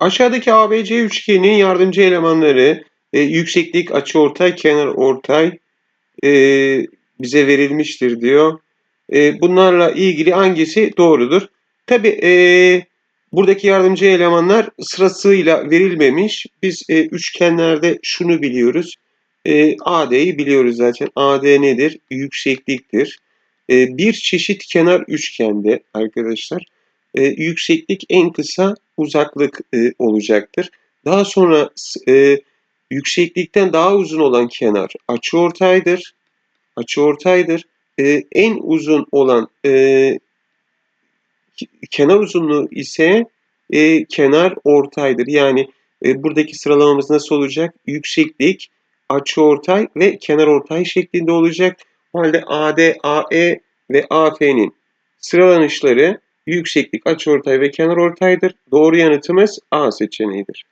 Aşağıdaki ABC üçgeninin yardımcı elemanları e, yükseklik, açıortay, kenarortay e, bize verilmiştir diyor. E, bunlarla ilgili hangisi doğrudur? Tabi e, buradaki yardımcı elemanlar sırasıyla verilmemiş. Biz e, üçgenlerde şunu biliyoruz. E, AD'yi biliyoruz zaten. AD nedir? Yüksekliktir. E, bir çeşit kenar üçgende arkadaşlar e, yükseklik en kısa uzaklık e, olacaktır. Daha sonra e, yükseklikten daha uzun olan kenar açıortaydır. Açıortaydır. E, en uzun olan e, kenar uzunluğu ise e, kenar ortaydır. Yani e, buradaki sıralamamız nasıl olacak? Yükseklik, açıortay ve kenar ortay şeklinde olacak. O halde AD, AE ve AF'nin sıralanışları yükseklik, açıortay ve kenarortaydır. Doğru yanıtımız A seçeneğidir.